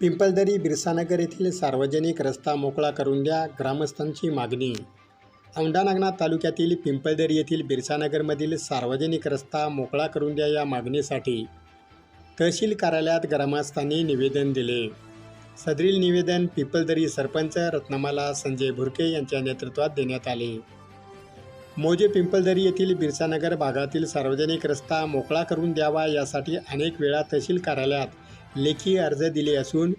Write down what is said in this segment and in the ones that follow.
पिंपळदरी बिरसानगर येथील सार्वजनिक रस्ता मोकळा करून द्या ग्रामस्थांची मागणी. औंढा नागनाथ तालुक्यातील पिंपळदरी येथील बिरसानगरमधील सार्वजनिक रस्ता मोकळा करून द्या या मागणीसाठी तहसील कार्यालयात ग्रामस्थांनी निवेदन दिले. सदरील निवेदन पिंपलदरी सरपंच रत्नमाला संजय भुरके यांच्या नेतृत्वात देण्यात आले. मोजे पिंपळदरी येथील बिरसानगर भागातील सार्वजनिक रस्ता मोकळा करून द्यावा यासाठी अनेक वेळा तहसील कार्यालयात लेखी अर्ज दिले असून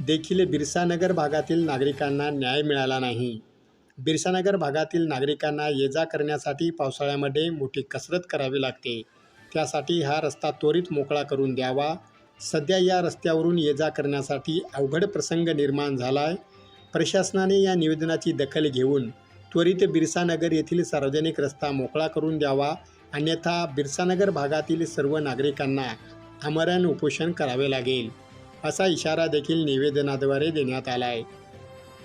देखील बिरसानगर भागातील नागरिकांना न्याय मिळाला नाही. बिरसानगर भागातील नागरिकांना ये जा करण्यासाठी पावसाळ्यामध्ये मोठी कसरत करावी लागते. त्यासाठी हा रस्ता त्वरित मोकळा करून द्यावा. सध्या या रस्त्यावरून ये जा करण्यासाठी अवघड प्रसंग निर्माण झाला आहे प्रशासनाने या निवेदनाची दखल घेऊन त्वरित बिरसानगर येथील सार्वजनिक रस्ता मोकळा करून द्यावा. अन्यथा बिरसानगर भागातील सर्व नागरिकांना आमरण उपोषण करावे लागेल असा इशारा देखील निवेदनाद्वारे देण्यात आला आहे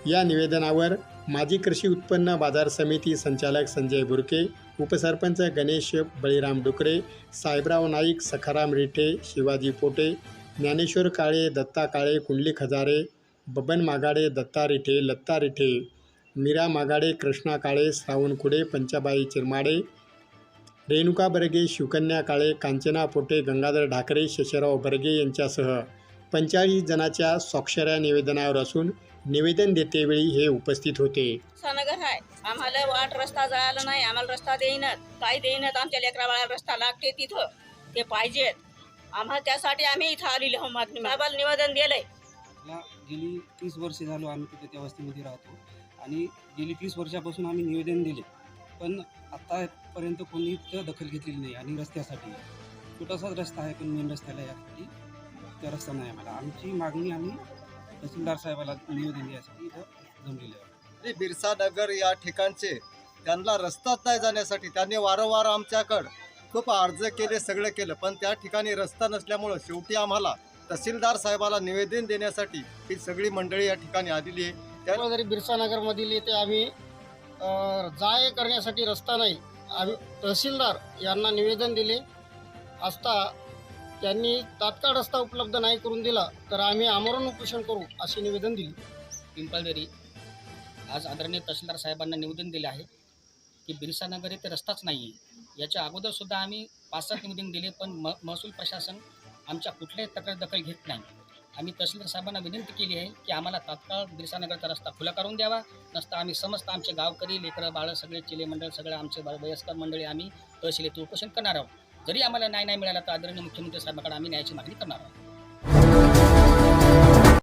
या निवेदनावर माजी कृषी उत्पन्न बाजार समिती संचालक संजय बुरके उपसरपंच गणेश बळीराम डुकरे साहेबराव नाईक सखाराम रिठे शिवाजी पोटे ज्ञानेश्वर काळे दत्ता काळे कुंडली खजारे बबन मागाडे दत्ता रिठे लत्ता रिठे मीरा मागाडे कृष्णा काळे श्रावण खुडे पंचाबाई चिरमाडे रेणुका बर्गे शिवकन्या काळे कांचना पोटे गंगाधर ढाकरे शशराव बर्गे यांच्यासह पंचेचाळीस जणांच्या स्वाक्षऱ्या निवेदनावर असून निवेदन देतेवेळी हे उपस्थित होते. सानगर आहे आम्हाला वाट रस्ता जायला नाही. आम्हाला रस्ता देईनात. काय देईनात? आमच्या लेकरा बाळाला रस्ता लागते तिथं. ते पाहिजेत. आम्हाला त्यासाठी आम्ही इथं आलेलो आहोत. मागणी निवेदन दिलंय. गेली तीस वर्षे झालो आम्ही तिथे त्या वस्तीमध्ये राहतो. आणि गेली तीस वर्षापासून आम्ही निवेदन दिले पण आतापर्यंत कोणी इथं दखल घेतलेली नाही आणि रस्त्यासाठी. छोटासाच रस्ता आहे पण मेन रस्त्याला यासाठी त्या रस्ता नाही आम्हाला आमची मागणी आम्ही तहसीलदार साहेबाला निवेदन द्यायसाठी इथं जमलेले आहे. श्री बिरसा नगर या ठिकाणचे त्यांना रस्ताच नाही जाण्यासाठी त्यांनी वारंवार आमच्याकडं खूप अर्ज केले सगळं केलं. पण त्या ठिकाणी रस्ता नसल्यामुळं शेवटी आम्हाला तहसीलदार साहेबाला निवेदन देण्यासाठी ही सगळी मंडळी या ठिकाणी आलेली आहे. त्या जरी बिरसानगरमधील येथे आम्ही जाय करण्यासाठी रस्ता नाही. आम्ही तहसीलदार यांना निवेदन दिले. असता त्यांनी तात्काळ रस्ता उपलब्ध नाही करून दिला तर आम्ही आमरण उपोषण करू असे निवेदन दिले. पिंपळदरी. आज आदरणीय तहसीलदार साहेबांना निवेदन दिले आहे की बिरसानगर येथे रस्ताच नाही आहे याच्या अगोदरसुद्धा आम्ही पाच सात निवेदन दिले पण म महसूल प्रशासन आमच्या कुठल्याही तक्रार दखल घेत नाही. आम्ही तहसीलदार साहेबांना विनंती केली आहे की आम्हाला तात्काळ बिरसानगरचा रस्ता खुला करून द्यावा. नसता आम्ही समस्त आमचे गावकरी लेकरं बाळं सगळे चिले मंडळ सगळे आमचे वयस्कर मंडळी आम्ही तहसील येथे उपोषण करणार आहोत. जरी आम्हाला न्याय नाही मिळाला तर आदरणीय मुख्यमंत्री साहेबांकडे आम्ही न्यायाची मागणी करणार आहोत.